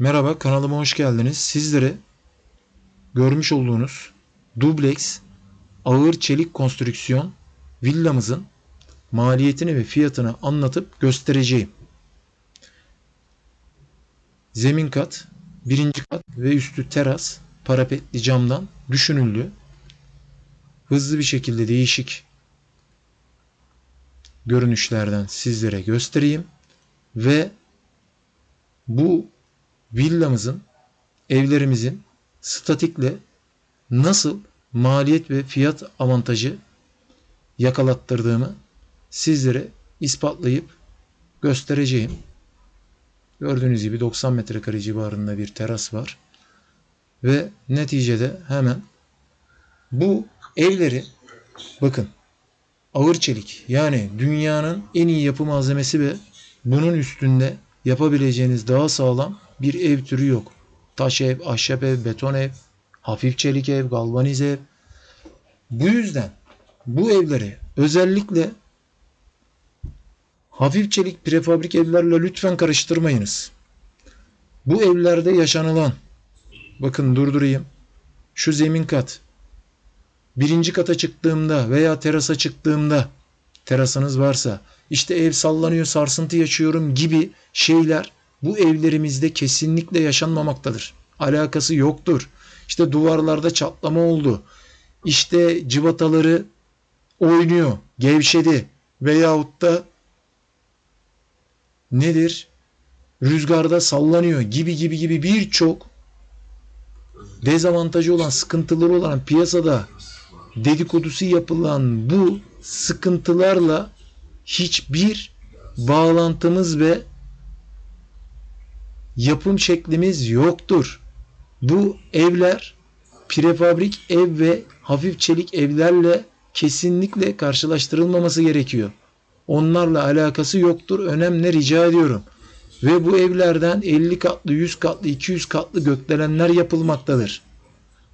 Merhaba kanalıma hoş geldiniz. Sizlere görmüş olduğunuz dubleks ağır çelik konstrüksiyon villamızın maliyetini ve fiyatını anlatıp göstereceğim. Zemin kat, birinci kat ve üstü teras parapetli camdan düşünüldü. Hızlı bir şekilde değişik görünüşlerden sizlere göstereyim ve bu villamızın, evlerimizin statikle nasıl maliyet ve fiyat avantajı yakalattırdığımı sizlere ispatlayıp göstereceğim. Gördüğünüz gibi 90 metrekare civarında bir teras var. Ve neticede hemen bu evleri bakın ağır çelik yani dünyanın en iyi yapı malzemesi ve bunun üstünde yapabileceğiniz daha sağlam bir ev türü yok. Taş ev, ahşap ev, beton ev, hafif çelik ev, galvanize ev. Bu yüzden bu evleri özellikle hafif çelik prefabrik evlerle lütfen karıştırmayınız. Bu evlerde yaşanılan bakın durdurayım. Şu zemin kat. Birinci kata çıktığımda veya terasa çıktığımda terasınız varsa işte ev sallanıyor sarsıntı yaşıyorum gibi şeyler bu evlerimizde kesinlikle yaşanmamaktadır. Alakası yoktur. İşte duvarlarda çatlama oldu. İşte cıvataları oynuyor, gevşedi veyahut da nedir? Rüzgarda sallanıyor gibi gibi gibi birçok dezavantajı olan, sıkıntıları olan piyasada dedikodusu yapılan bu sıkıntılarla hiçbir bağlantımız ve yapım şeklimiz yoktur. Bu evler prefabrik ev ve hafif çelik evlerle kesinlikle karşılaştırılmaması gerekiyor. Onlarla alakası yoktur. Önemli rica ediyorum. Ve bu evlerden 50 katlı, 100 katlı, 200 katlı gökdelenler yapılmaktadır.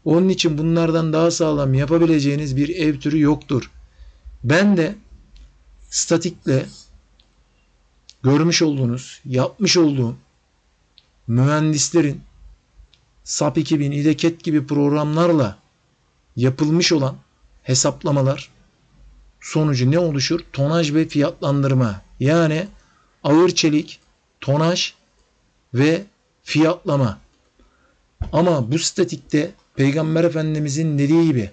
Onun için bunlardan daha sağlam yapabileceğiniz bir ev türü yoktur. Ben de statikle görmüş olduğunuz, yapmış olduğum mühendislerin SAP 2000, İDEKET gibi programlarla yapılmış olan hesaplamalar sonucu ne oluşur? Tonaj ve fiyatlandırma. Yani ağır çelik, tonaj ve fiyatlama. Ama bu statikte Peygamber Efendimizin dediği gibi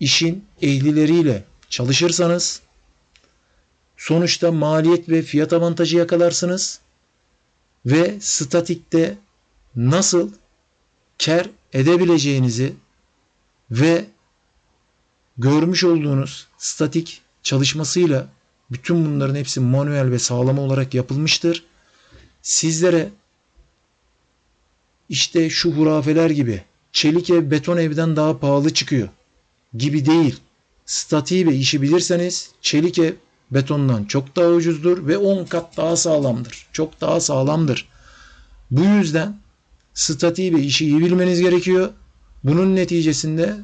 işin ehlileriyle çalışırsanız sonuçta maliyet ve fiyat avantajı yakalarsınız ve statikte nasıl kar edebileceğinizi ve görmüş olduğunuz statik çalışmasıyla bütün bunların hepsi manuel ve sağlam olarak yapılmıştır. Sizlere işte şu hurafeler gibi çelik ev beton evden daha pahalı çıkıyor gibi değil. Statiği ve işi bilirseniz çelik ev betondan çok daha ucuzdur ve 10 kat daha sağlamdır. Çok daha sağlamdır. Bu yüzden statiği ve işi iyi bilmeniz gerekiyor. Bunun neticesinde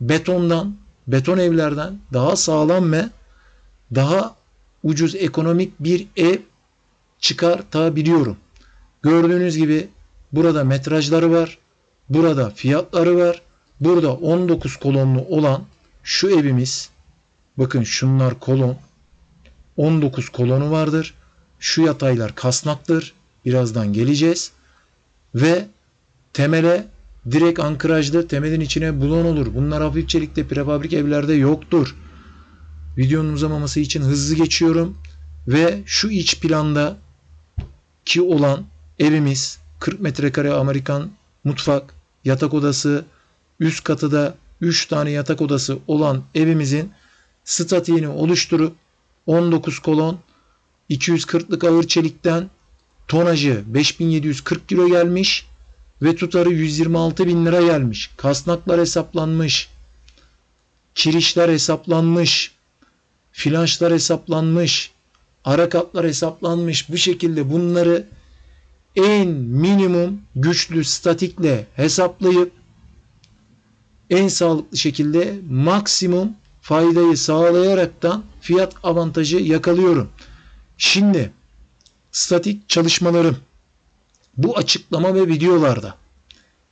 betondan, beton evlerden daha sağlam ve daha ucuz ekonomik bir ev çıkartabiliyorum. Gördüğünüz gibi burada metrajları var. Burada fiyatları var. Burada 19 kolonlu olan şu evimiz bakın şunlar kolon 19 kolonu vardır. Şu yataylar kasnaktır. Birazdan geleceğiz. Ve temele direkt ankrajlı temelin içine bulon olur. Bunlar hafif çelikte prefabrik evlerde yoktur. Videonun uzamaması için hızlı geçiyorum. Ve şu iç planda ki olan evimiz 40 metrekare Amerikan mutfak, yatak odası, üst katı da 3 tane yatak odası olan evimizin statiğini oluşturup 19 kolon 240'lık ağır çelikten tonajı 5740 kilo gelmiş ve tutarı 126 bin lira gelmiş. Kasnaklar hesaplanmış. Kirişler hesaplanmış. Flanşlar hesaplanmış. Ara katlar hesaplanmış. Bu şekilde bunları en minimum güçlü statikle hesaplayıp en sağlıklı şekilde maksimum faydayı sağlayaraktan fiyat avantajı yakalıyorum. Şimdi statik çalışmalarım bu açıklama ve videolarda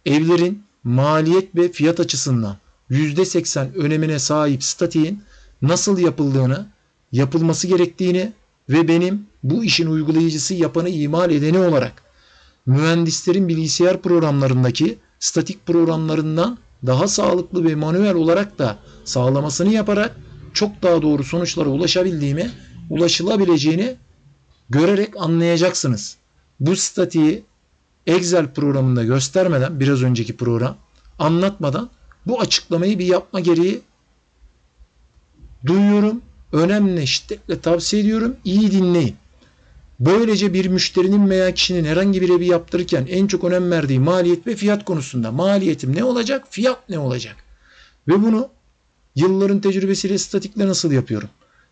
evlerin maliyet ve fiyat açısından %80 önemine sahip statiğin nasıl yapıldığını, yapılması gerektiğini ve benim bu işin uygulayıcısı yapanı imal edeni olarak mühendislerin bilgisayar programlarındaki statik programlarından daha sağlıklı ve manuel olarak da sağlamasını yaparak çok daha doğru sonuçlara ulaşabildiğimi, ulaşılabileceğini görerek anlayacaksınız. Bu statiği Excel programında göstermeden biraz önceki program anlatmadan bu açıklamayı bir yapma gereği duyuyorum. Önemli şiddetle tavsiye ediyorum. İyi dinleyin. Böylece bir müşterinin veya kişinin herhangi bir evi yaptırırken en çok önem verdiği maliyet ve fiyat konusunda maliyetim ne olacak, fiyat ne olacak? Ve bunu yılların tecrübesiyle statikle nasıl yapıyorum?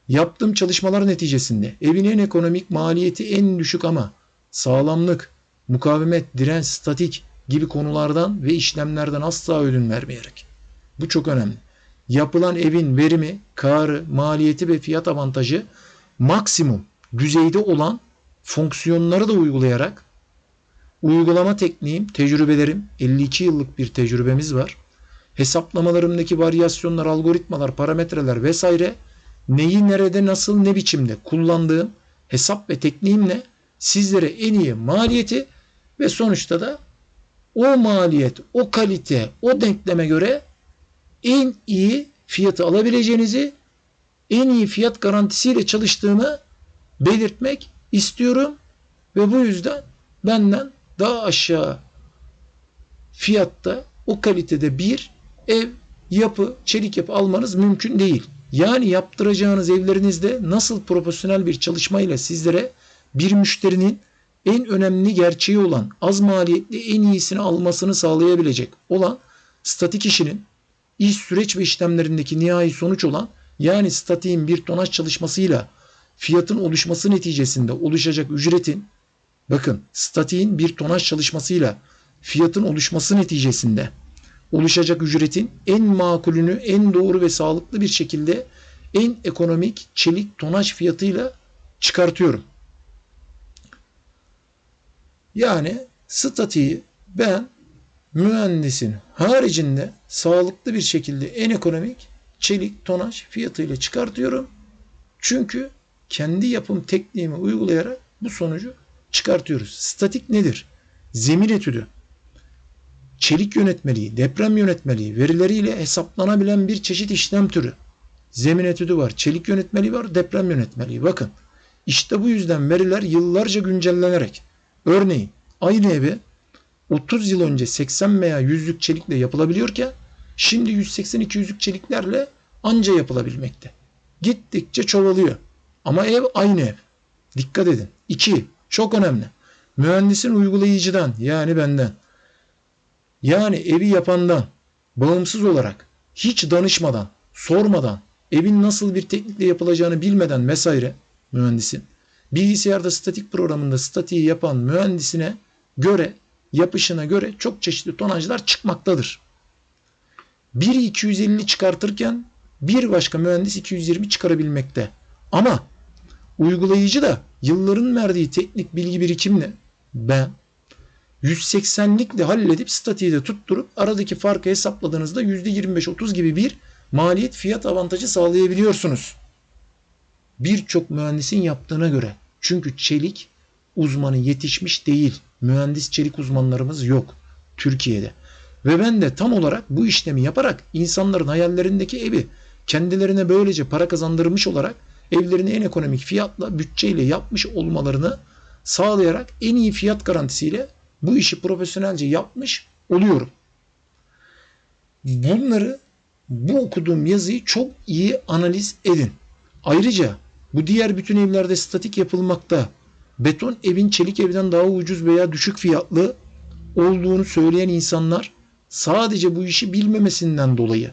Yaptığım çalışmalar neticesinde evin en ekonomik maliyeti en düşük ama sağlamlık, mukavemet, direnç, statik gibi konulardan ve işlemlerden asla ödün vermeyerek. Bu çok önemli. Yapılan evin verimi, karı, maliyeti ve fiyat avantajı maksimum düzeyde olan fonksiyonları da uygulayarak uygulama tekniğim, tecrübelerim, 52 yıllık bir tecrübemiz var. Hesaplamalarımdaki varyasyonlar, algoritmalar, parametreler vesaire neyi nerede nasıl ne biçimde kullandığım hesap ve tekniğimle sizlere en iyi maliyeti ve sonuçta da o maliyet, o kalite, o denkleme göre en iyi fiyatı alabileceğinizi en iyi fiyat garantisiyle çalıştığımı belirtmek istiyorum ve bu yüzden benden daha aşağı fiyatta o kalitede bir ev, yapı, çelik yapı almanız mümkün değil. Yani yaptıracağınız evlerinizde nasıl profesyonel bir çalışmayla sizlere bir müşterinin en önemli gerçeği olan az maliyetli en iyisini almasını sağlayabilecek olan statik işinin iş süreç ve işlemlerindeki nihai sonuç olan yani statiğin bir tonaj çalışmasıyla fiyatın oluşması neticesinde oluşacak ücretin bakın statiğin bir tonaj çalışmasıyla fiyatın oluşması neticesinde oluşacak ücretin en makulünü en doğru ve sağlıklı bir şekilde en ekonomik çelik tonaj fiyatıyla çıkartıyorum. Yani statiği ben mühendisin haricinde sağlıklı bir şekilde en ekonomik çelik tonaj fiyatıyla çıkartıyorum. Çünkü kendi yapım tekniğimi uygulayarak bu sonucu çıkartıyoruz. Statik nedir? Zemin etüdü. Çelik yönetmeliği, deprem yönetmeliği verileriyle hesaplanabilen bir çeşit işlem türü. Zemin etüdü var, çelik yönetmeliği var, deprem yönetmeliği. Bakın işte bu yüzden veriler yıllarca güncellenerek örneğin aynı evi 30 yıl önce 80 veya 100'lük çelikle yapılabiliyorken şimdi 180-200'lük çeliklerle anca yapılabilmekte. Gittikçe çoğalıyor. Ama ev aynı ev. Dikkat edin. 2. Çok önemli. Mühendisin uygulayıcıdan yani benden yani evi yapandan bağımsız olarak hiç danışmadan, sormadan, evin nasıl bir teknikle yapılacağını bilmeden vesaire mühendisin bilgisayarda statik programında statiği yapan mühendisine göre yapışına göre çok çeşitli tonajlar çıkmaktadır. Biri 250 çıkartırken bir başka mühendis 220 çıkarabilmekte. Ama uygulayıcı da yılların verdiği teknik bilgi birikimle ben 180'likle halledip statiği de tutturup aradaki farkı hesapladığınızda %25-30 gibi bir maliyet fiyat avantajı sağlayabiliyorsunuz. Birçok mühendisin yaptığına göre. Çünkü çelik uzmanı yetişmiş değil. Mühendis çelik uzmanlarımız yok Türkiye'de. Ve ben de tam olarak bu işlemi yaparak insanların hayallerindeki evi kendilerine böylece para kazandırmış olarak evlerini en ekonomik fiyatla bütçeyle yapmış olmalarını sağlayarak en iyi fiyat garantisiyle bu işi profesyonelce yapmış oluyorum. Bunları bu okuduğum yazıyı çok iyi analiz edin. Ayrıca bu diğer bütün evlerde statik yapılmakta. Beton evin çelik evden daha ucuz veya düşük fiyatlı olduğunu söyleyen insanlar sadece bu işi bilmemesinden dolayı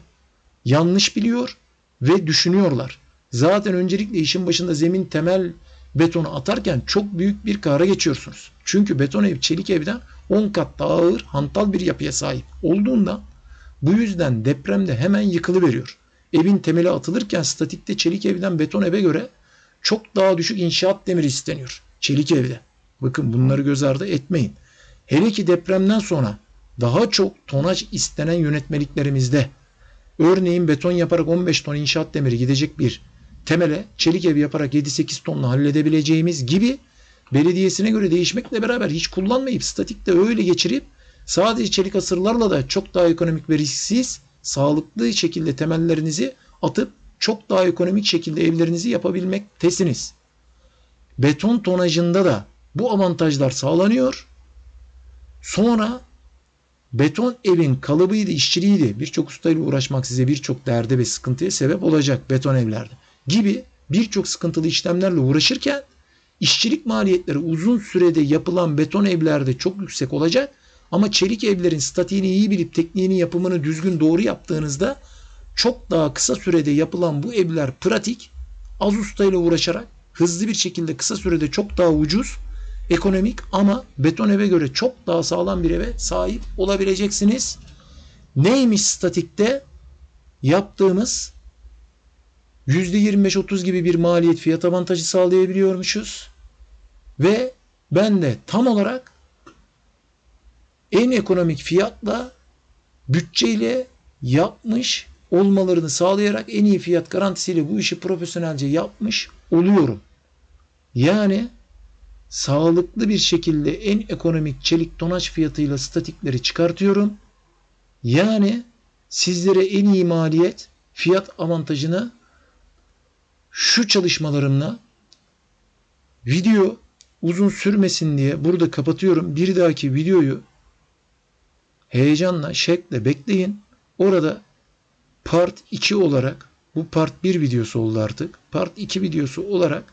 yanlış biliyor ve düşünüyorlar. Zaten öncelikle işin başında zemin temel betonu atarken çok büyük bir kara geçiyorsunuz. Çünkü beton ev çelik evden 10 kat daha ağır hantal bir yapıya sahip olduğunda bu yüzden depremde hemen yıkılıveriyor. Evin temeli atılırken statikte çelik evden beton eve göre çok daha düşük inşaat demiri isteniyor. Çelik evde. Bakın bunları göz ardı etmeyin. Hele ki depremden sonra daha çok tonaj istenen yönetmeliklerimizde örneğin beton yaparak 15 ton inşaat demiri gidecek bir temele çelik ev yaparak 7-8 tonla halledebileceğimiz gibi belediyesine göre değişmekle beraber hiç kullanmayıp statikte öyle geçirip sadece çelik asırlarla da çok daha ekonomik ve risksiz sağlıklı şekilde temellerinizi atıp çok daha ekonomik şekilde evlerinizi yapabilmektesiniz. Beton tonajında da bu avantajlar sağlanıyor. Sonra beton evin kalıbıydı, işçiliğiydi. Birçok ustayla uğraşmak size birçok derde ve sıkıntıya sebep olacak beton evlerde. Gibi birçok sıkıntılı işlemlerle uğraşırken işçilik maliyetleri uzun sürede yapılan beton evlerde çok yüksek olacak. Ama çelik evlerin statiğini iyi bilip tekniğini yapımını düzgün doğru yaptığınızda çok daha kısa sürede yapılan bu evler pratik, az ustayla uğraşarak hızlı bir şekilde kısa sürede çok daha ucuz, ekonomik ama beton eve göre çok daha sağlam bir eve sahip olabileceksiniz. Neymiş statikte? Yaptığımız %25-30 gibi bir maliyet fiyat avantajı sağlayabiliyormuşuz. Ve ben de tam olarak en ekonomik fiyatla bütçeyle yapmış olmalarını sağlayarak en iyi fiyat garantisiyle bu işi profesyonelce yapmış oluyorum. Yani sağlıklı bir şekilde en ekonomik çelik tonaj fiyatıyla statikleri çıkartıyorum. Yani sizlere en iyi maliyet fiyat avantajını şu çalışmalarımla video uzun sürmesin diye burada kapatıyorum. Bir dahaki videoyu heyecanla, şekle bekleyin. Orada part 2 olarak bu part 1 videosu oldu artık. Part 2 videosu olarak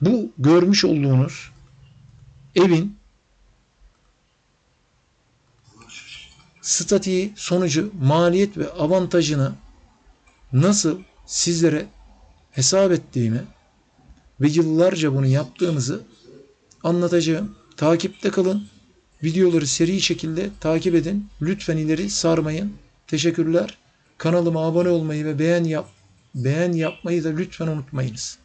bu görmüş olduğunuz evin statiği sonucu maliyet ve avantajını nasıl sizlere hesap ettiğimi ve yıllarca bunu yaptığımızı anlatacağım. Takipte kalın. Videoları seri şekilde takip edin. Lütfen ileri sarmayın. Teşekkürler. Kanalıma abone olmayı ve beğen yap beğen yapmayı da lütfen unutmayınız.